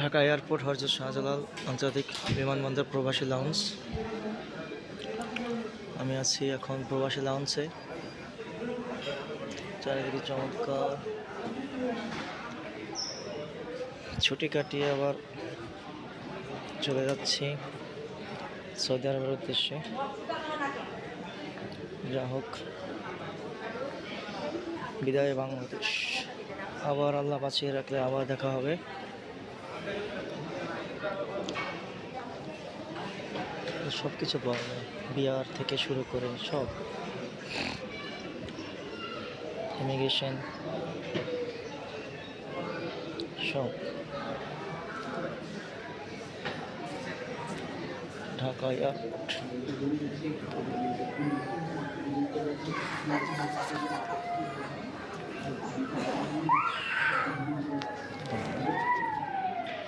Dhaka airport, হরজত শাহজালাল আন্তর্জাতিক বিমানবন্দর প্রবাসী লাউঞ্জ আমি আছি এখন প্রবাসী লাউঞ্জে চারিদিকে চমৎকার। ছুটি কাটিয়ে আবার চলে যাচ্ছি সৌদি আরবের উদ্দেশ্যে। যা হোক, বিদায় বাংলাদেশ। আবার আল্লাহ বাঁচিয়ে রাখলে আবার দেখা হবে। সব কিছু পাওয়া যায় বিয়ার থেকে শুরু করে সব। ইমিগ্রেশন সব। ঢাকা এয়ারপোর্ট